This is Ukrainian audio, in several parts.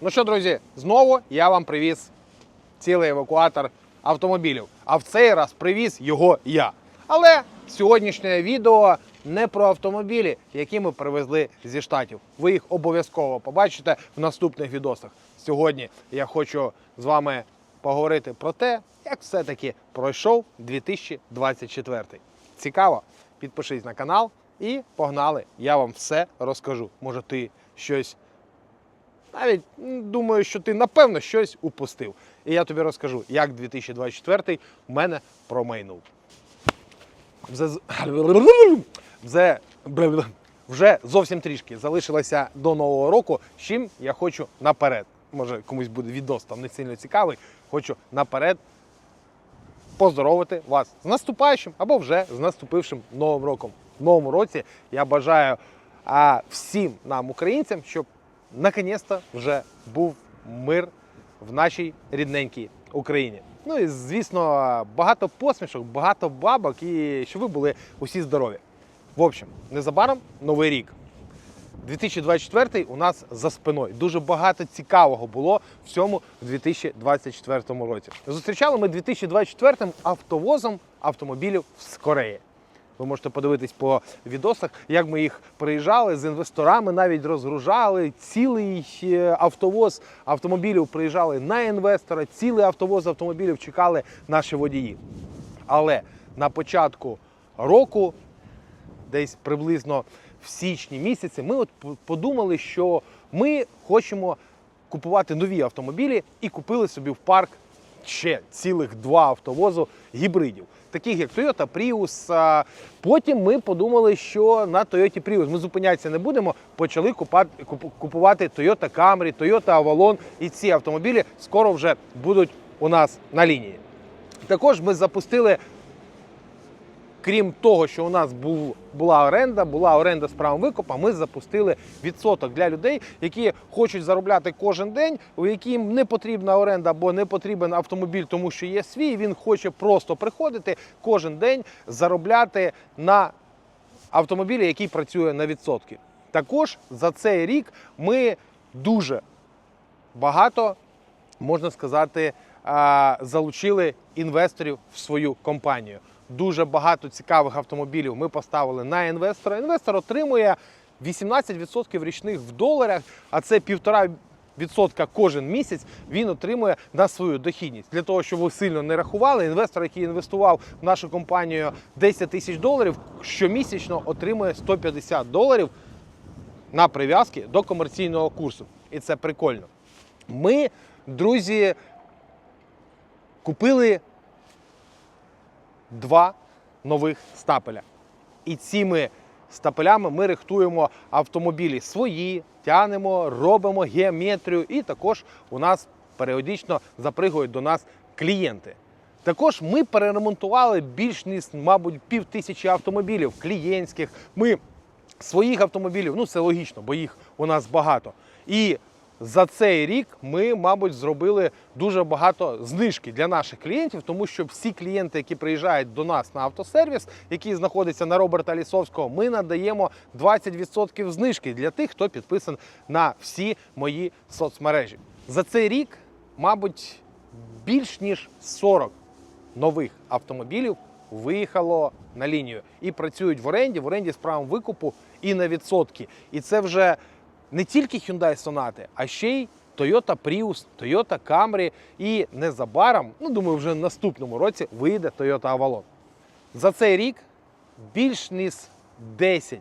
Ну що, друзі, знову я вам привіз цілий евакуатор автомобілів. А в цей раз привіз його я. Але сьогоднішнє відео не про автомобілі, які ми привезли зі штатів. Ви їх обов'язково побачите в наступних відосах. Сьогодні я хочу з вами поговорити про те, як все-таки пройшов 2024. Цікаво? Підпишись на канал і погнали! Я вам все розкажу. Може, ти щось навіть думаю, що ти напевно щось упустив. І я тобі розкажу, як 2024 у мене промайнув. Вже, вже зовсім трішки залишилося до нового року. з Чим я хочу наперед. Може, комусь буде відос там не сильно цікавий. Хочу наперед поздоровити вас з наступаючим або вже з наступившим новим роком. В новому році я бажаю а, всім нам, українцям, щоб наконець-то вже був мир в нашій рідненькій Україні. Ну і звісно, багато посмішок, багато бабок і щоб ви були усі здорові. В общем, незабаром новий рік. 2024 у нас за спиною. Дуже багато цікавого було в цьому 2024 році. Зустрічали ми 2024 автовозом автомобілів з Кореї. Ви можете подивитись по відосах, як ми їх приїжджали з інвесторами, навіть розгружали. Цілий е, автовоз автомобілів приїжджали на інвестора, цілий автовоз автомобілів чекали наші водії. Але на початку року десь приблизно в січні місяці, ми от подумали, що ми хочемо купувати нові автомобілі і купили собі в парк ще цілих два автовозу гібридів, таких як Toyota Prius. Потім ми подумали, що на Toyota Prius ми зупинятися не будемо. Почали купувати Toyota Camry, Toyota Avalon, і ці автомобілі скоро вже будуть у нас на лінії. Також ми запустили крім того, що у нас була оренда, була оренда з правом викупа, ми запустили відсоток для людей, які хочуть заробляти кожен день, у яким не потрібна оренда або не потрібен автомобіль, тому що є свій. Він хоче просто приходити кожен день заробляти на автомобілі, який працює на відсотки. Також за цей рік ми дуже багато, можна сказати, залучили інвесторів в свою компанію. Дуже багато цікавих автомобілів ми поставили на інвестора. Інвестор отримує 18% річних в доларах, а це півтора. Відсотка кожен місяць він отримує на свою дохідність. Для того, щоб ви сильно не рахували, інвестор, який інвестував в нашу компанію 10 тисяч доларів, щомісячно отримує 150 доларів на прив'язки до комерційного курсу. І це прикольно. Ми, друзі, купили два нових стапеля. І цими стапелями ми рихтуємо автомобілі свої, тянемо, робимо геометрію, і також у нас періодично запригують до нас клієнти. Також ми переремонтували більш ніж, мабуть, пів тисячі автомобілів клієнтських. Ми своїх автомобілів, ну це логічно, бо їх у нас багато. І за цей рік ми, мабуть, зробили дуже багато знижки для наших клієнтів, тому що всі клієнти, які приїжджають до нас на автосервіс, який знаходиться на Роберта Лісовського, ми надаємо 20% знижки для тих, хто підписан на всі мої соцмережі. За цей рік, мабуть, більш ніж 40 нових автомобілів виїхало на лінію і працюють в оренді, в оренді з правом викупу і на відсотки. І це вже не тільки Hyundai Sonata, а ще й Toyota Prius, Toyota Camry і незабаром, ну думаю, вже в наступному році вийде Toyota Avalon. За цей рік більш ніж 10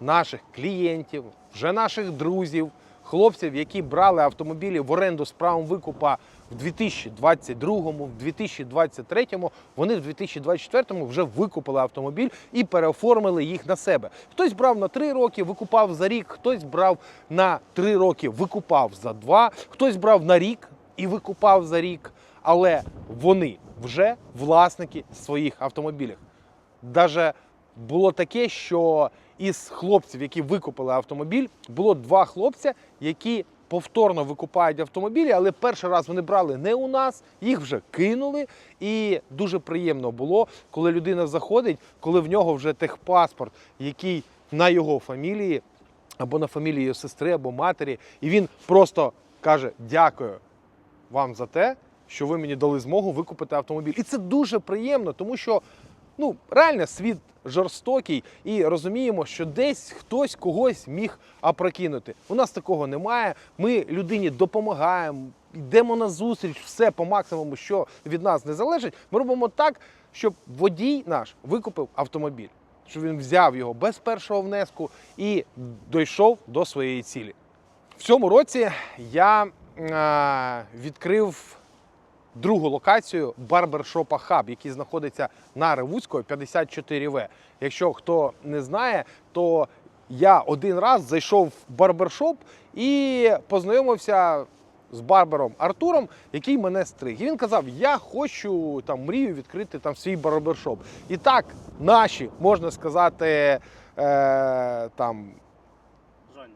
наших клієнтів, вже наших друзів, хлопців, які брали автомобілі в оренду з правом викупа в 2022, в 2023, вони в 2024 вже викупили автомобіль і переоформили їх на себе. Хтось брав на 3 роки, викупав за рік, хтось брав на 3 роки, викупав за 2, хтось брав на рік і викупав за рік. Але вони вже власники своїх автомобілів. Даже було таке, що із хлопців, які викупили автомобіль, було два хлопця, які повторно викупають автомобілі, але перший раз вони брали не у нас, їх вже кинули. І дуже приємно було, коли людина заходить, коли в нього вже техпаспорт, який на його фамілії, або на фамілії його сестри, або матері, і він просто каже: Дякую вам за те, що ви мені дали змогу викупити автомобіль. І це дуже приємно, тому що ну реально світ жорстокий, і розуміємо, що десь хтось когось міг опрокинути. У нас такого немає. Ми людині допомагаємо, йдемо на зустріч, все по максимуму, що від нас не залежить. Ми робимо так, щоб водій наш викупив автомобіль, щоб він взяв його без першого внеску і дійшов до своєї цілі. В цьому році я е, відкрив другу локацію барбершопа Хаб, який знаходиться на Ревуцького 54В. Якщо хто не знає, то я один раз зайшов в барбершоп і познайомився з барбером Артуром, який мене стриг. І він казав: Я хочу там мрію відкрити там свій барбершоп. І так, наші, можна сказати, е, там Жаня.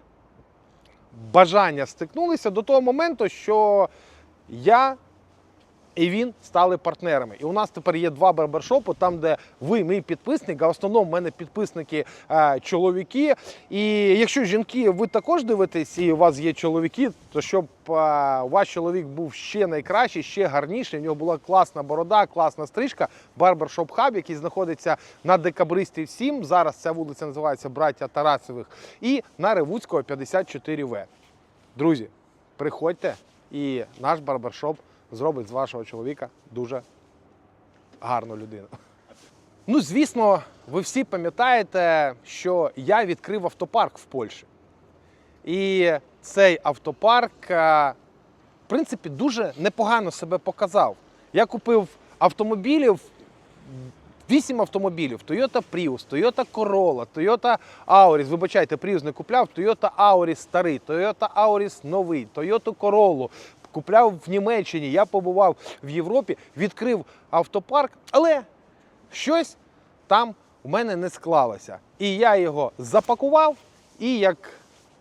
бажання стикнулися до того моменту, що я і він стали партнерами. І у нас тепер є два барбершопи, там, де ви, мій підписник, а в основному в мене підписники е, чоловіки. І якщо жінки, ви також дивитесь, і у вас є чоловіки, то щоб е, ваш чоловік був ще найкращий, ще гарніший. В нього була класна борода, класна стрижка. Барбершоп Хаб, який знаходиться на декабристів 7. Зараз ця вулиця називається Браття Тарасових. І на Ревуцького 54В. Друзі, приходьте, і наш барбершоп зробить з вашого чоловіка дуже гарну людину. Ну, звісно, ви всі пам'ятаєте, що я відкрив автопарк в Польщі. І цей автопарк, е, в принципі, дуже непогано себе показав. Я купив автомобілів, 8 автомобілів: Toyota Prius, Toyota Corolla, Toyota Auris. Вибачайте, Prius не купляв, Toyota Auris старий, Toyota Auris новий, Toyota Corolla. Купляв в Німеччині, я побував в Європі, відкрив автопарк, але щось там у мене не склалося. І я його запакував і як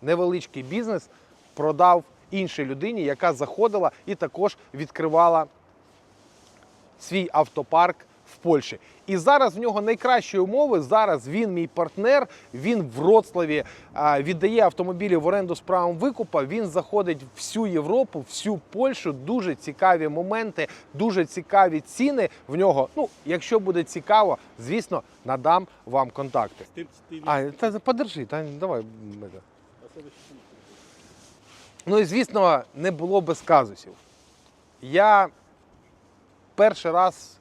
невеличкий бізнес продав іншій людині, яка заходила і також відкривала свій автопарк в Польщі. І зараз в нього найкращі умови. Зараз він мій партнер. Він в Вроцлаві а, віддає автомобілі в оренду з правом викупа. Він заходить в всю Європу, всю Польщу. Дуже цікаві моменти, дуже цікаві ціни в нього. Ну, якщо буде цікаво, звісно, надам вам контакти. Ты, ты А, та подержи, та давай. м, это. а следующий фильм? Ну і звісно, не було без казусів. Я перший раз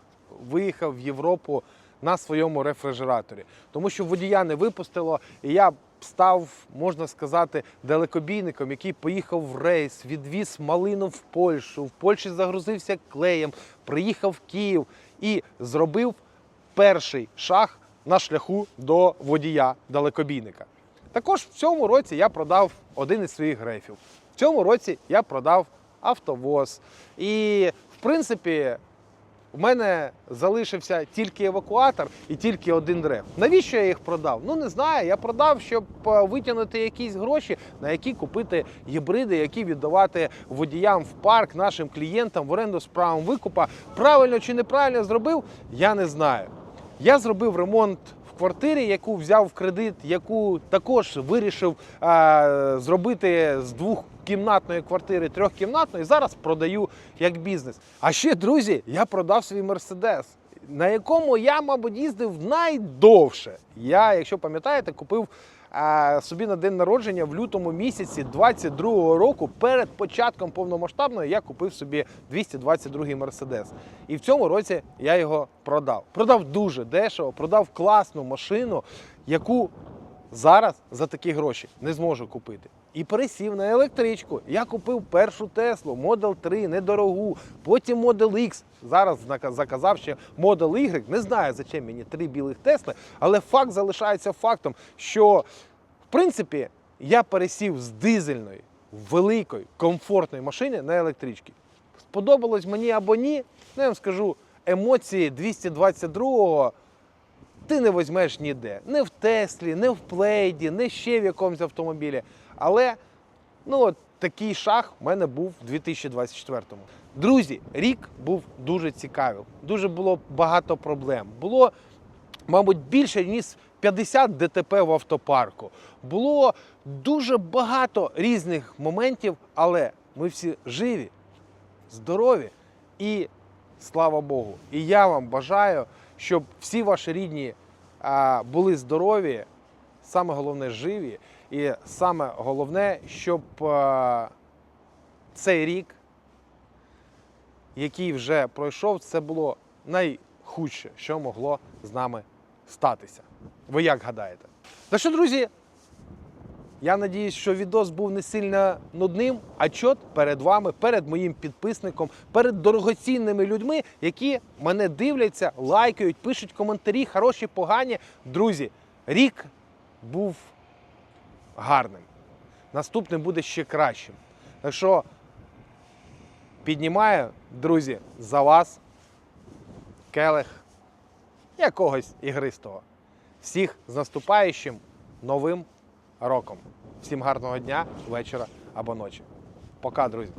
виїхав в Європу на своєму рефрижераторі, тому що водія не випустило, і я став, можна сказати, далекобійником, який поїхав в рейс, відвіз малину в Польщу, в Польщі загрузився клеєм, приїхав в Київ і зробив перший шаг на шляху до водія далекобійника. Також в цьому році я продав один із своїх грефів. В цьому році я продав автовоз. І, в принципі, у мене залишився тільки евакуатор і тільки один древ. Навіщо я їх продав? Ну не знаю. Я продав, щоб е, витягнути якісь гроші, на які купити гібриди, які віддавати водіям в парк, нашим клієнтам в оренду з правом викупа. Правильно чи неправильно зробив, я не знаю. Я зробив ремонт квартирі, яку взяв в кредит, яку також вирішив е, зробити з двохкімнатної квартири трьохкімнатної. Зараз продаю як бізнес. А ще, друзі, я продав свій мерседес, на якому я, мабуть, їздив найдовше. Я, якщо пам'ятаєте, купив. Собі на день народження в лютому місяці 22-го року перед початком повномасштабної я купив собі 222-й мерседес. І в цьому році я його продав. Продав дуже дешево, продав класну машину, яку зараз за такі гроші не зможу купити. І пересів на електричку. Я купив першу Теслу, Model 3, недорогу, потім Model X. Зараз заказав ще Model Y. Не знаю, зачем мені три білих Тесли, але факт залишається фактом, що в принципі я пересів з дизельної, великої, комфортної машини на електрички. Сподобалось мені або ні, ну я вам скажу, емоції 222-го ти не візьмеш ніде. Не в Теслі, не в Плейді, не ще в якомусь автомобілі. Але ну, от такий шаг в мене був у 2024-му. Друзі, рік був дуже цікавий. Дуже було багато проблем. Було, мабуть, більше ніж 50 ДТП в автопарку. Було дуже багато різних моментів, але ми всі живі, здорові і слава Богу. І я вам бажаю, щоб всі ваші рідні були здорові, саме головне живі, і саме головне, щоб цей рік, який вже пройшов, це було найхудше, що могло з нами статися. Ви як гадаєте? Так що, друзі, я надіюсь, що відос був не сильно нудним, а чот перед вами, перед моїм підписником, перед дорогоцінними людьми, які мене дивляться, лайкають, пишуть коментарі, хороші, погані. Друзі, рік був гарним. Наступний буде ще кращим. Так що піднімаю, друзі, за вас келих якогось ігристого. Всіх з наступаючим новим роком. Всім гарного дня, вечора або ночі. Пока, друзі.